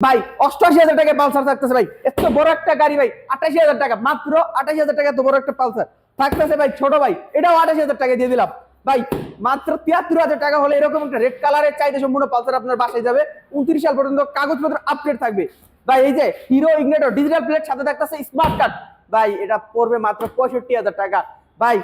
ভাই, অষ্টআশি হাজার টাকা পালসার থাকতেছে ভাই। এত বড় একটা গাড়ি ভাই আটাশি হাজার টাকা। মাত্র আটাশি হাজার টাকা এত বড় একটা পালসার। থাকতেছে ভাই, ছোট ভাই, এটাও আটাশি হাজার টাকা দিয়ে দিলাম। ভাই, মাত্র তিয়াত্তর হাজার টাকা হলে এরকম একটা রেড কালারের চাইতে সম্পূর্ণ পালসার আপনার বাসায় যাবে। উনত্রিশ সাল পর্যন্ত কাগজপত্র আপডেট থাকবে। ভাই, এই যে হিরো ইগনেটর ডিজিটাল প্লেট সাথে থাকতেছে স্মার্ট কার্ড ভাই, এটা পড়বে মাত্র পঁয়ষট্টি হাজার টাকা। ভাই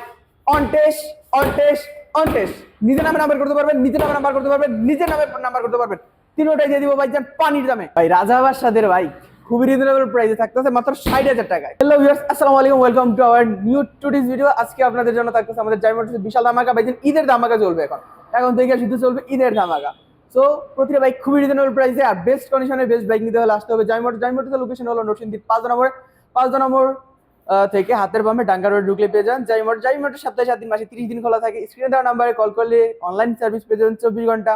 on test on test on test নিজের নামে নাম্বার করতে পারবেন, নিজের নামে নাম্বার করতে পারবেন, নিজের নামে নাম্বার করতে পারবেন। তিনটাই দিয়ে দিব ভাই, যান পানির দামে। ভাই, রাজা বাদশাদের ভাই, খুবই রিজনেবল প্রাইসে থাকতেছে, মাত্র ষাট হাজার টাকায়। হ্যালো ভিউয়ার্স আসসালামু আলাইকুম ওয়েলকাম টু আওয়ার নিউ টুডিস ভিডিও আজকে আপনাদের জন্য থাকতেছে আমাদের জাইমোটসের বিশাল ধামাকা। ভাই, যেন ঈদের ধামাকা চলবে এখন। এখন থেকে শুধু চলবে ঈদের ধামাকা। সো প্রতিটা বাইক খুবই রিজনেবল প্রাইসে আর বেস্ট কন্ডিশনের বেস্ট বাইক নিতে হলে আসতে হবে। জাইমোট জাইমোটের লোকেশন হলো নরসিংদীর পাঁচ নম্বর পাঁচ নম্বর থেকে হাতের বামে ডাঙ্গা রোড ঢুকলে পেয়ে যান। জাইমোট জাইমোটের সপ্তাহে সাত দিন, মাসে তিরিশ দিন খোলা থাকে। স্ক্রিনে দেওয়া নাম্বারে কল করলে অনলাইন সার্ভিস পেয়ে যাবেন চব্বিশ ঘণ্টা।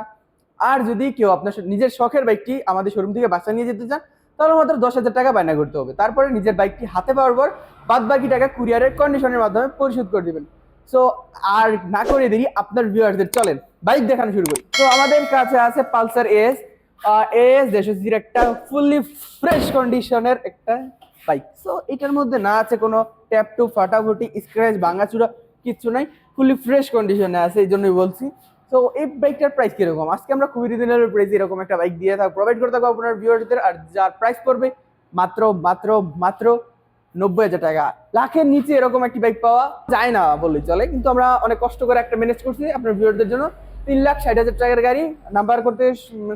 আর যদি কেউ আপনার নিজের শখের বাইকটি আমাদের শোরুম থেকে বাসা নিয়ে যেতে চান, তাহলে মাত্র দশ হাজার টাকা বায়না করতে হবে। তারপরে নিজের বাইকটি হাতে পাওয়ার পর বাদ বাকি টাকা কুরিয়ারের কন্ডিশনের মাধ্যমে পরিশোধ করে দিবেন। সো আর না করে দেরি, আপনার ভিউয়ারদের চলেন বাইক দেখানো শুরু করি। তো আমাদের কাছে আছে পালসার এস এস সির একটা ফুললি ফ্রেশ কন্ডিশনের একটা বাইক সো এটার মধ্যে না আছে কোনো ট্যাপ টু ফাটাফুটি স্ক্র্যাচ ভাঙাচুরা কিচ্ছু নাই। ফুললি ফ্রেশ কন্ডিশনে আছে, এই জন্যই বলছি। তো এই বাইকটার প্রাইস কীরকম? আজকে আমরা খুবই রিজনেবল প্রাইস এরকম একটা বাইক দিয়ে থাকব। প্রোভাইড করে থাকব আপনার ভিউয়ারদের আর যার প্রাইস পড়বে মাত্র মাত্র মাত্র নব্বই হাজার টাকা। লাখের নিচে এরকম একটি বাইক পাওয়া যায় না বললেই চলে, কিন্তু আমরা অনেক কষ্ট করে একটা ম্যানেজ করছি আপনার ভিউয়ারদের জন্য। তিন লাখ ষাট হাজার টাকার গাড়ি নাম্বার করতে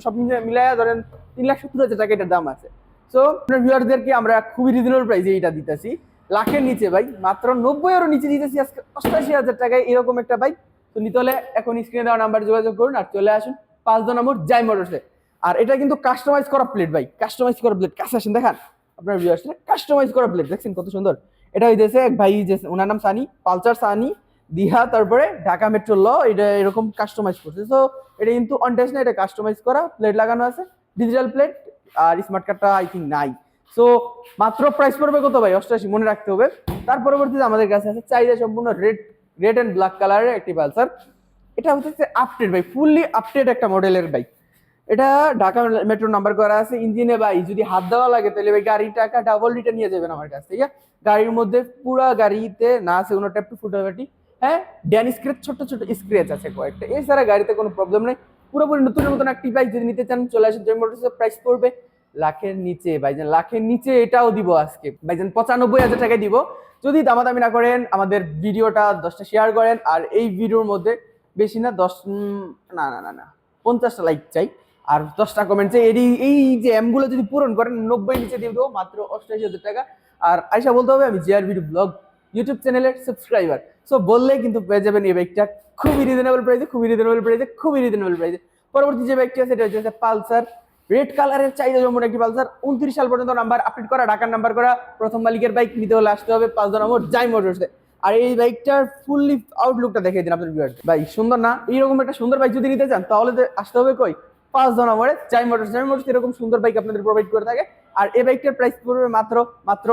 সব মিলাই ধরেন তিন লাখ সত্তর হাজার টাকা এটার দাম আছে। সো আপনার ভিউয়ারদেরকে আমরা খুবই রিজনেবল প্রাইসে এটা দিতেছি। লাখের নিচে ভাই, মাত্র নব্বই এরও নিচে দিতেছি আজকে অষ্টাশি হাজার টাকায় এরকম একটা বাইক তো নিতে হলে এখন স্ক্রিনে দেওয়া নাম্বার যোগাযোগ করুন আর চলে আসুন পাঁচ দো নম্বর জাই মোটরসে আর এটা কিন্তু কাস্টমাইজ করা প্লেট ভাই কাস্টমাইজ করা প্লেট কাছে আসেন, দেখান। আপনার ভিউয়ার্স কাস্টমাইজ করা প্লেট দেখছেন কত সুন্দর? এটা হইতেছে এক ভাই, যে ওনার নাম সানি পালচার সানি দিহা তারপরে ঢাকা মেট্রো ল, এটা এরকম কাস্টমাইজ করছে। তো এটা কিন্তু অন টেস্ট এটা কাস্টমাইজ করা প্লেট লাগানো আছে। ডিজিটাল প্লেট আর স্মার্ট কার্ডটা আই থিঙ্ক নাই। সো মাত্র প্রাইস পড়বে কত ভাই? অষ্টাশি, মনে রাখতে হবে। তার পরবর্তীতে আমাদের কাছে আছে চাহিদা সম্পূর্ণ রেড রেড অ্যান্ড ব্ল্যাক কালারের একটি পালসার। এটা হচ্ছে আপডেট ভাই ফুললি আপডেট একটা মডেলের বাইক এটা ঢাকা মেট্রো নাম্বার করা আছে ইঞ্জিনে ভাই, যদি হাত দেওয়া লাগে তাহলে ভাই গাড়ির টাকা ডাবল রিটার্ন নিয়ে যাবেন আমার কাছ থেকে। গাড়ির মধ্যে পুরো গাড়িতে না আছে, কোনো ট্যাপ টু ফুটাফাটি হ্যাঁ ড্যান স্ক্রেচ ছোট ছোট স্ক্রেচ আছে কয়েকটা। এছাড়া গাড়িতে কোনো প্রবলেম নেই। পুরোপুরি নতুনের মতন একটি বাইক যদি নিতে চান, চলে আসেন জয় মোটরসের প্রাইস পড়বে। লাখের নিচে, ভাইজান, লাখের নিচে এটাও দিব আজকে। ভাইজান, পঁচানব্বই হাজার টাকায় দিব। যদি দামাদামি না করেন, আমাদের ভিডিওটা দশটা শেয়ার করেন, আর এই ভিডিওর মধ্যে বেশি না, দশ না না না না, পঞ্চাশটা লাইক চাই। আর দশটা কমেন্ট চাই। এই এই যে এমগুলো যদি পূরণ করেন, নব্বই নিচে দিয়ে দেবো, মাত্র অষ্টাশি হাজার টাকা। আর আয়সা বলতে হবে, আমি জিআর ভিডিও ব্লগ ইউটিউব চ্যানেলের সাবস্ক্রাইবার সো বললে কিন্তু পেয়ে যাবেন এই বাইকটা খুবই রিজনেবল প্রাইসে খুবই রিজনেবল প্রাইসে খুবই রিজনেবল প্রাইসে পরবর্তী যে বাইকটি আছে এটা হচ্ছে পালসার রেড কালারের চাহিদা যেমন একটি পালসার। উনত্রিশ সাল পর্যন্ত নাম্বার আপডেট করা, ঢাকার নাম্বার করা। প্রথম মালিকের বাইক নিতে হলে আসতে হবে পাঁচ নম্বর জাই মোটরসে আর এই বাইকটার ফুললি আউটলুকটা দেখিয়ে দিন আপনার ভিউয়ার ভাই, সুন্দর না? এইরকম একটা সুন্দর বাইক যদি নিতে চান, তাহলে আসতে হবে কই? পাঁচ নম্বরে জাই মোটরস জাই মোটরস এরকম সুন্দর বাইক আপনাদের প্রোভাইড করে থাকে। আর এই বাইকটার প্রাইস পড়বে মাত্র মাত্র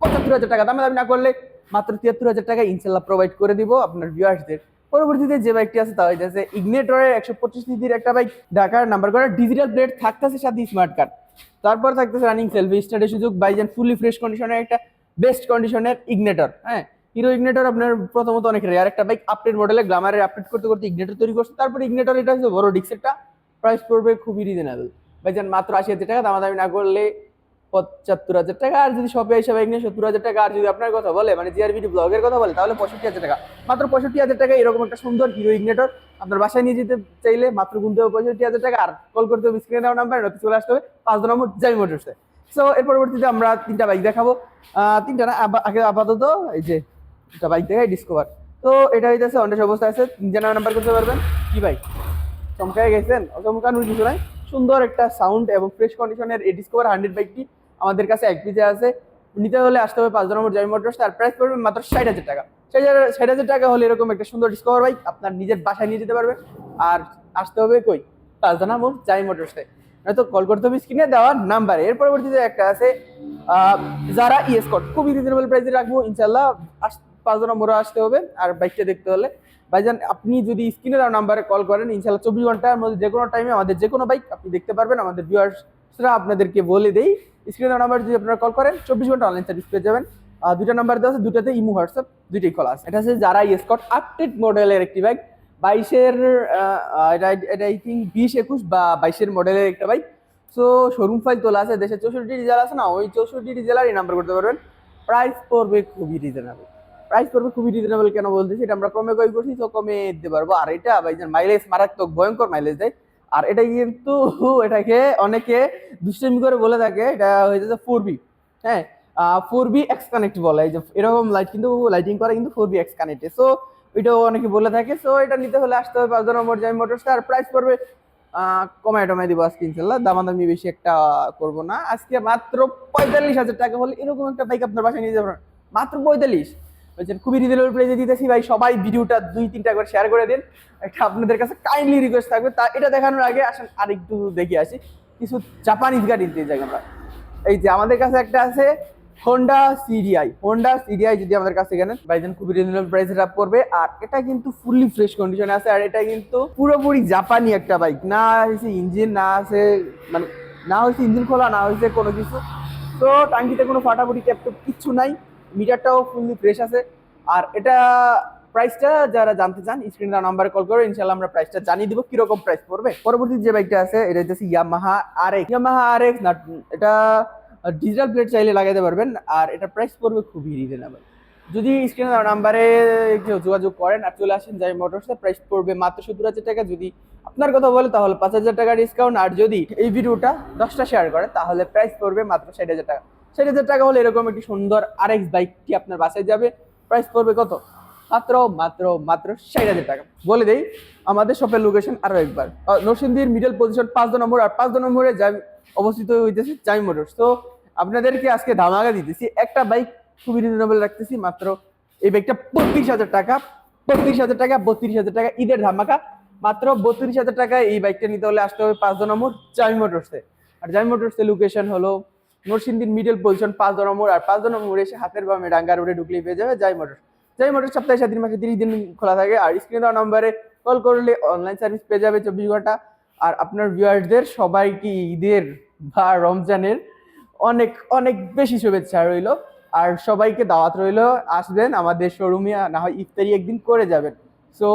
পঁচাত্তর হাজার টাকা। দামে দামি না করলে মাত্র তিয়াত্তর হাজার টাকা ইনশাল্লাহ প্রোভাইড করে দিব আপনার ভিউয়ার্সদের পরবর্তীতে যে বাইকটি আছে তা হইতেছে ইগনেটরের একশো পঁচিশ সিসির একটা বাইক ঢাকার নাম্বার করা ডিজিটাল প্লেট থাকতেছে সাথে স্মার্ট কার্ড তারপর থাকতেছে রানিং সেলফি স্টার্টের সুযোগ বাইজান ফুলি ফ্রেশ কন্ডিশনের একটা বেস্ট কন্ডিশনের ইগনেটর হ্যাঁ? হিরো ইগনেটর আপনার প্রথমত অনেক রেয়ার একটা বাইক আপডেট মডেলে গ্লামারের আপডেট করতে করতে ইগনেটর তৈরি করছে। তারপর ইগনেটর এটা হচ্ছে বড় ডিক্সেরটা প্রাইস পড়বে খুবই রিজনেবল ভাইজান মাত্র আশি হাজার টাকা, দামাদামি না করলে পঁচাত্তর হাজার টাকা। আর যদি শপে বাইক নিয়ে সত্তর হাজার টাকা, আর যদি আপনার কথা বলে মানে জিআরবিডি ব্লগের কথা বলে, তাহলে পঁয়ষট্টি হাজার টাকা। মাত্র পঁয়ষট্টি হাজার টাকা এরকম একটা সুন্দর হিরো ইগনেটর আপনার বাসায় নিয়ে যেতে চাইলে মাত্র গুনতে হবে পঁয়ষট্টি হাজার টাকা। আর কল করতে হবে স্ক্রিনে দেওয়া নাম্বার নতুন চলে আসতে হবে। পাঁচ নম্বর জাই মোটরসে সো এর পরবর্তীতে আমরা তিনটা বাইক দেখাবো। তিনটা না আগে আপাতত এই যে একটা বাইক দেখাই ডিসকভার তো, এটা হইতেছে অন্ডেস অবস্থা আছে। নিজের নাম্বার করতে পারবেন। কি বাইক চমকায় গেছেন? চমকানোর কিছু নাই। সুন্দর একটা সাউন্ড এবং ফ্রেশ কন্ডিশনের এই ডিসকভার হান্ড্রেড বাইকটি আমাদের কাছে এক পিসে আছে। নিতে হলে আসতে হবে পাঁচ নম্বর জামি মোটরস, তার প্রাইস পড়বে মাত্র ষাট হাজার টাকা। ষাট হাজার টাকা হলে এরকম একটা সুন্দর ডিসকভার বাইক আপনার নিজের বাসায় নিয়ে যেতে পারবেন আর আসতে হবে কই? পাঁচ নম্বর জামি মোটরসে। নয়তো কল করতে হবে স্ক্রিনে দেওয়ার নাম্বারে এর পরবর্তীতে একটা আছে যারা ইএস কট খুবই রিজনেবল প্রাইসে রাখব ইনশাল্লাহ আস পাঁচ নম্বরে আসতে হবে। আর বাইকটা দেখতে হলে। ভাইজান, আপনি যদি স্ক্রিনে দেওয়া নাম্বারে কল করেন ইনশাল্লাহ চব্বিশ ঘণ্টার মধ্যে যে কোনো টাইমে আমাদের যে কোনো বাইক আপনি দেখতে পারবেন। আমাদের ভিউয়ার্স সেটা আপনাদেরকে বলে দেই। স্ক্রিনে নাম্বার যদি আপনারা কল করেন, চব্বিশ ঘণ্টা অনলাইন সার্ভিস পেয়ে যাবেন। দুইটা নাম্বার দেওয়া আছে দুটাতে ইমো হোয়াটসঅ্যাপ দুইটাই খোলা আছে। এটা হচ্ছে যারা স্কট আপডেট মডেলের একটি বাইক বাইশের এটা এটা আই থিঙ্ক বিশ, একুশ বা বাইশের মডেলের একটা বাইক সো শোরুম ফাইল তোলা আছে দেশের চৌষট্টি জেলা আছে না, ওই চৌষট্টি জেলার এই নাম্বার করতে পারবেন। প্রাইস পড়বে খুবই রিজনেবল প্রাইস পড়বে খুবই রিজনেবল কেন বলতেছি, এটা আমরা কমে কই করছি, তো কমে দিতে পারব। আর এটা ভাইজান মাইলেজ মারাত্মক, ভয়ঙ্কর মাইলেজ দেয়। আর এটা কিন্তু, এটাকে অনেকে দুষ্টামি করে বলে থাকে, এটা হয়ে যাচ্ছে ফোর বি হ্যাঁ ফোর বি এক্স কানেক্ট বলে। এই যে এরকম লাইট কিন্তু লাইটিং করে কিন্তু ফোর বি এক্স কানেক্টে সো এটাও অনেকে বলে থাকে। সো এটা নিতে হলে আসতে হবে পাঁচ নম্বর জামি মোটরস আর প্রাইস পড়বে কমায় টমায় দিব আজকে ইনশাল্লাহ। দামাদামি বেশি একটা করব না। আজকে মাত্র পঁয়তাল্লিশ হাজার টাকা হলে এরকম একটা বাইক আপনার বাসায় নিয়ে যাবেন। মাত্র পঁয়তাল্লিশ। বলছেন খুবই রিজনেবল প্রাইসে দিতেছি ভাই, সবাই ভিডিওটা দুই, তিনটা করে শেয়ার করে দিন। একটা আপনাদের কাছে কাইন্ডলি রিকোয়েস্ট থাকবে। তা এটা দেখানোর আগে আসেন আরেকটু দেখে আসি। কিছু জাপানিজ গাড়ি নিতে যাই আমরা। এই যে আমাদের কাছে একটা আছে হোন্ডা সিডিআই হোন্ডা সিডিআই যদি আমাদের কাছে কেনেন। ভাইজান খুবই রিজনেবল প্রাইসে রাপ করবে আর এটা কিন্তু ফুললি ফ্রেশ কন্ডিশনে আছে। আর এটা কিন্তু পুরোপুরি জাপানি একটা বাইক না হয়েছে ইঞ্জিন না আছে মানে না হয়েছে ইঞ্জিন খোলা, না হয়েছে কোনো কিছু। তো টাঙ্কিতে কোনো ফাটাফুটি ক্যাপটপ কিচ্ছু নাই। মিটারটাও ফুললি ফ্রেশ আছে। আর এটা প্রাইসটা যারা জানতে চান স্ক্রিনে নাম্বারে কল করে ইনশাল্লাহ আমরা প্রাইসটা জানিয়ে দিব কীরকম প্রাইস পড়বে। পরবর্তী যে বাইকটা আছে, এটা হচ্ছে Yamaha R X Yamaha R X না, এটা ডিজিটাল প্লেট চাইলে লাগাইতে পারবেন, আর এটা প্রাইস পড়বে খুবই রিজনেবল যদি স্ক্রিনে নাম্বারে কেউ যোগাযোগ করেন আর চলে আসেন যাই মোটরসে প্রাইস পড়বে মাত্র সত্তর হাজার টাকা। যদি আপনার কথা বলে, তাহলে পাঁচ হাজার টাকা ডিসকাউন্ট আর যদি এই ভিডিওটা দশটা শেয়ার করে, তাহলে প্রাইস পড়বে মাত্র ষাট হাজার টাকা। ষাট হাজার টাকা হলে এরকম একটি সুন্দর আরএক্স বাইকটি আপনার বাসায় যাবে। প্রাইস পড়বে কত? মাত্র মাত্র মাত্র ষাট হাজার টাকা। বলে দেই, আমাদের শপের লোকেশন আরও একবার। নরসিংদীর মিডল পজিশন পাঁচ নম্বর, আর পাঁচ দো নম্বরে অবস্থিত হইতেছে জামি মোটরস তো আপনাদেরকে আজকে ধামাকা দিতেছি। একটা বাইক খুবই রিজনেবল রাখতেছি, মাত্র এই বাইকটা বত্রিশ হাজার টাকা। বত্রিশ হাজার টাকা, বত্রিশ হাজার টাকা, ঈদের ধামাকা। মাত্র বত্রিশ হাজার টাকা এই বাইকটা নিতে হলে আসতে হবে পাঁচ দো নম্বর জামি মোটরসে আর জামি মোটরসের লোকেশন হলো নরসিংদীর মিডল পজিশন পাঁচ দো নম্বর আর পাঁচ দো নম্বর এসে হাতের বামে ডাঙ্গা রোডে ঢুকলেই পেয়ে যাবে জাই মোটর। জাই মোটর সপ্তাহে সাত দিন মাসে তিরিশ দিন খোলা থাকে। আর স্ক্রিনে দেওয়া নম্বরে কল করলে অনলাইন সার্ভিস পেয়ে যাবে চব্বিশ ঘণ্টা। আর আপনার ভিউয়ার্সদের সবাইকে ঈদের বা রমজানের অনেক অনেক বেশি শুভেচ্ছা রইল। আর সবাইকে দাওয়াত রইল, আসবেন আমাদের শোরুমে না হয় ইফতারি একদিন করে যাবেন। সো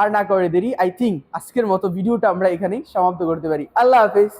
আর না করে দেরি আই থিঙ্ক আজকের মতো ভিডিওটা আমরা এখানেই সমাপ্ত করতে পারি। আল্লাহ হাফেজ।